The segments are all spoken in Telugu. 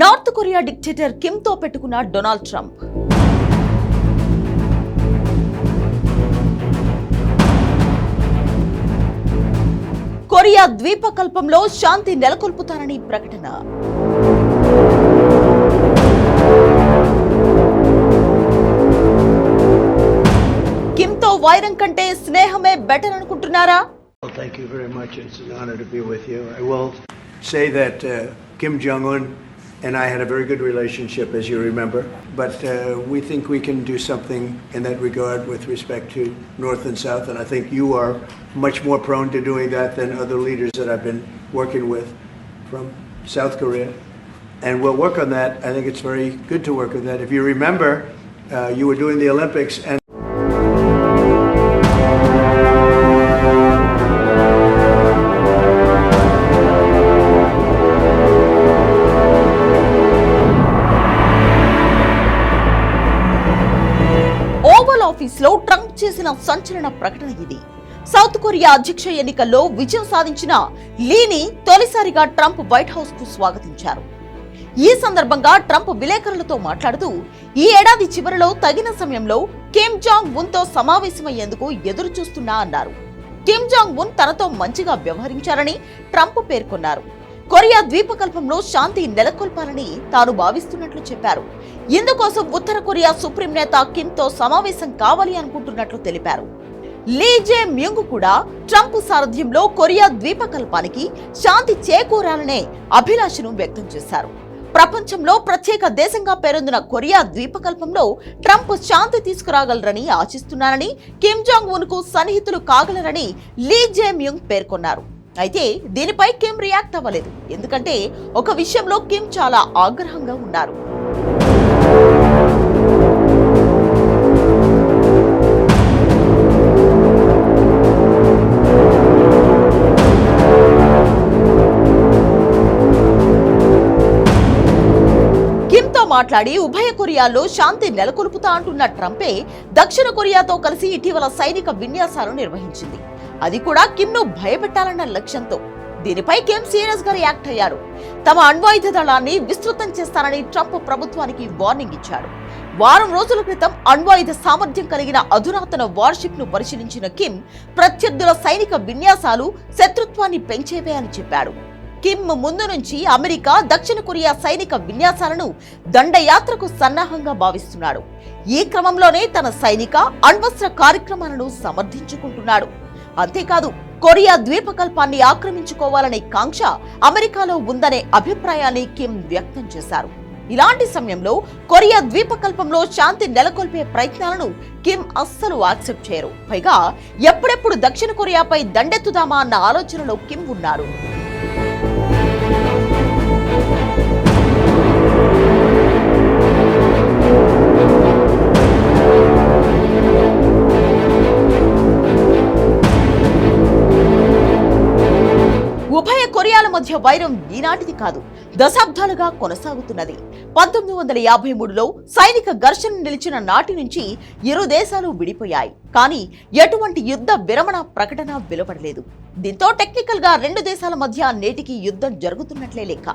నార్త్ కొరియా డిక్టేటర్ కిమ్తో పెట్టుకున్న డొనాల్డ్ ట్రంప్ కొరియా ద్వీపకల్పంలో శాంతి నెలకొల్పుతారని ప్రకటన కిమ్తో వైరం కంటే స్నేహమే బెటర్ అనుకుంటున్నారా Well, thank you very much. It's an honor to be with you. I will say that uh, Kim Jong un and I had a very good relationship, as you remember, but uh, we think we can do something in that regard with respect to North and South, and I think you are much more prone to doing that than other leaders that I've been working with from South Korea. And we'll work on that. I think it's very good to work on that. If you remember, uh, you were doing the Olympics and oval ఆఫీస్లో ట్రంప్ చేసిన సంచలన ప్రకటన ఇది. సౌత్ కొరియా అధ్యక్ష ఎన్నికల్లో విజయం సాధించిన లీని తొలిసారిగా ట్రంప్ వైట్ హౌస్కు స్వాగతించారు. ఈ సందర్భంగా ట్రంప్ విలేకరులతో మాట్లాడుతూ ఈ ఏడాది చివరిలో తగిన సమయంలో కిమ్ జాంగ్ ఉన్తో సమావేశమయ్యేందుకు ఎదురు చూస్తున్నా అన్నారు. కిమ్ జాంగ్ ఉన్ తనతో మంచిగా వ్యవహరించారని ట్రంప్ పేర్కొన్నారు. కొరియా ద్వీపకల్పంలో శాంతి నెలకొల్పాలని తాను భావిస్తున్నట్లు చెప్పారు. ఇందుకోసం ఉత్తర కొరియా సుప్రీం నేత కిమ్తో సమావేశం కావాలి అనుకుంటున్నట్లు తెలిపారు. లీ జే మ్యూంగ్ కూడా ట్రంప్ సారథ్యంలో కొరియా ద్వీపకల్పానికి శాంతి చేకూరాలనే అభిలాషను వ్యక్తం చేశారు. ప్రపంచంలో ప్రత్యేక దేశంగా పేరొందిన కొరియా ద్వీపకల్పంలో ట్రంప్ శాంతి తీసుకురాగలరని ఆశిస్తున్నారని కిమ్ జాంగ్ ఉన్కు సన్నిహితులు కాగలరని లీ జే మ్యూంగ్ పేర్కొన్నారు. అయితే దీనిపై కిమ్ రియాక్ట్ అవ్వలేదు. ఎందుకంటే ఒక విషయంలో కిమ్ చాలా ఆగ్రహంగా ఉన్నారు. మాట్లాడి ఉభయ కొరియాలో శాంతి నెలకొల్పుతా అంటున్న ట్రంపే దక్షిణ కొరియాతో కలిసి ఇటీవల సైనిక విన్యాసాలు నిర్వహించింది. అది కూడా కిమ్ను భయపెట్టాలన్న లక్ష్యంతో. దీనిపై కిమ్ సీరియస్గా రియాక్ట్ అయ్యారు. తమ అణ్వాయుధ దళాన్ని విస్తృతం చేస్తానని ట్రంప్ ప్రభుత్వానికి వార్నింగ్ ఇచ్చాడు వారం రోజుల క్రితం అణ్వాయుధ సామర్థ్యం కలిగిన అధునాతన వార్షిప్ను పరిశీలించిన కిమ్ ప్రత్యర్థుల సైనిక విన్యాసాలు శత్రుత్వాన్ని పెంచేవే అని చెప్పాడు. కిమ్ ముందు నుంచి అమెరికా దక్షిణ కొరియా సైనిక విన్యాసాలను దండయాత్రకు సన్నాహంగా భావిస్తున్నాడు. ఈ క్రమంలోనే తన సైనిక అణ్వస్త్ర కార్యక్రమాలను సమర్థించుకుంటున్నాడు. అంతేకాదు కొరియా ద్వీపకల్పాన్ని ఆక్రమించుకోవాలనే కాంక్ష అమెరికాలో ఉందనే అభిప్రాయాన్ని కిమ్ వ్యక్తం చేశారు. ఇలాంటి సమయంలో కొరియా ద్వీపకల్పంలో శాంతి నెలకొల్పే ప్రయత్నాలను కిమ్ అస్సలు యాక్సెప్ట్ చేయరు. పైగా ఎప్పుడెప్పుడు దక్షిణ కొరియాపై దండెత్తుదామా అన్న ఆలోచనలో కిమ్ ఉన్నారు. మధ్య వైరం ఈనాటిది కాదు దశాబ్దాలుగా కొనసాగుతున్నది. పంతొమ్మిది వందల యాభై మూడులో సైనిక ఘర్షణ నిలిచిన నాటి నుంచి ఇరు దేశాలు విడిపోయాయి. కానీ ఎటువంటి యుద్ధ విరమణ ప్రకటన వెలువడలేదు. దీంతో టెక్నికల్గా రెండు దేశాల మధ్య నేటికి యుద్ధం జరుగుతున్నట్లే లెక్క.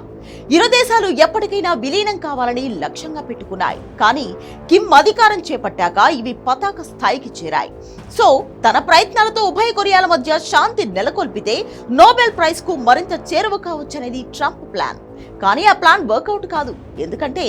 ఇరు దేశాలు ఎప్పటికైనా విలీనం కావాలని లక్ష్యంగా పెట్టుకున్నాయి. కానీ కిమ్ అధికారం చేపట్టాక ఇవి పతాక స్థాయికి చేరాయి. సో తన ప్రయత్నాలతో ఉభయ కొరియాల మధ్య శాంతి నెలకొల్పితే నోబెల్ ప్రైజ్కు మరింత చేరువ కావచ్చనేది ట్రంప్ ప్లాన్. కానీ ఆ ప్లాన్ వర్కౌట్ కాదు. ఎందుకంటే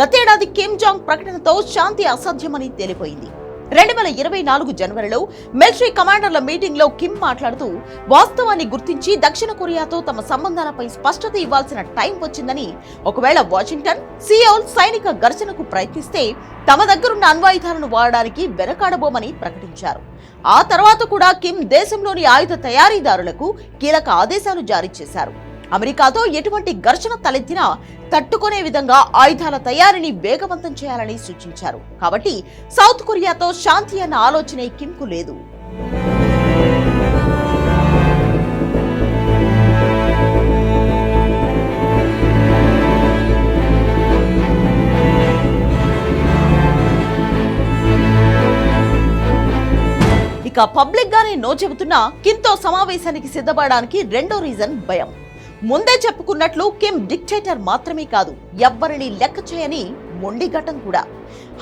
గతేడాది కిమ్ జాంగ్ ప్రకటనతో శాంతి అసాధ్యమని తేలిపోయింది. రెండు వేల ఇరవై నాలుగు జనవరిలో మిలిటరీ కమాండర్ల మీటింగ్లో కిమ్ మాట్లాడుతూ వాస్తవాన్ని గుర్తించి దక్షిణ కొరియాతో తమ సంబంధాలపై స్పష్టత ఇవ్వాల్సిన టైం వచ్చిందని ఒకవేళ వాషింగ్టన్ సియోల్ సైనిక ఘర్షణకు ప్రయత్నిస్తే తమ దగ్గరున్న అణ్వాయుధాలను వాడడానికి వెనకాడబోమని ప్రకటించారు. ఆ తర్వాత కూడా కిమ్ దేశంలోని ఆయుధ తయారీదారులకు కీలక ఆదేశాలు జారీ చేశారు. అమెరికాతో ఎటువంటి ఘర్షణ తలెత్తినా తట్టుకునే విధంగా ఆయుధాల తయారీని వేగవంతం చేయాలని సూచించారు. కాబట్టి సౌత్ కొరియాతో శాంతి అన్న ఆలోచనే కిమ్కు లేదు. ఇక పబ్లిక్ గానే నో చెబుతున్నా కింతో సమావేశానికి సిద్ధపడడానికి రెండో రీజన్ భయం. ముందే చెప్పుకున్నట్లు కిమ్ డిక్టేటర్ మాత్రమే కాదు ఎవ్వరిని లెక్క చేయని మొండిఘటం కూడా.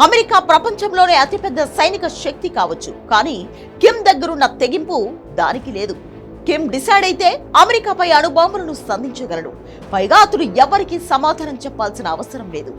అమెరికా ప్రపంచంలోనే అతిపెద్ద సైనిక శక్తి కావచ్చు కానీ కిమ్ దగ్గరున్న తెగింపు దానికి లేదు. కిమ్ డిసైడ్ అయితే అమెరికాపై అణుబాంబులను సంధించగలడు. పైగా అతడు ఎవరికి సమాధానం చెప్పాల్సిన అవసరం లేదు.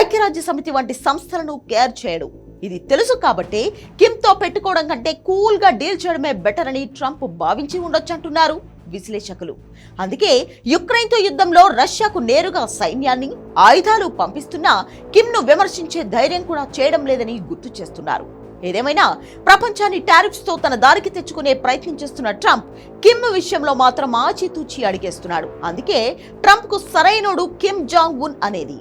ఐక్యరాజ్య సమితి వంటి సంస్థలను కేర్ చేయడు. ఇది తెలుసు కాబట్టి కిమ్తో పెట్టుకోవడం కంటే కూల్గా డీల్ చేయడమే బెటర్ అని ట్రంప్ భావించి ఉండొచ్చంటున్నారు విశ్లేషకులు. అందుకే యుక్రెయిన్తో యుద్ధంలో రష్యాకు నేరుగా సైన్యాన్ని ఆయుధాలు పంపిస్తున్నా కిమ్ను విమర్శించే ధైర్యం కూడా చేయడం లేదని గుర్తు చేస్తున్నారు. ఏదేమైనా ప్రపంచాన్ని టారిఫ్స్తో తన దారికి తెచ్చుకునే ప్రయత్నం చేస్తున్న ట్రంప్ కిమ్ విషయంలో మాత్రం ఆచితూచి అడిగేస్తున్నాడు. అందుకే ట్రంప్కు సరైనోడు కిమ్ జాంగ్ ఉన్ అనేది.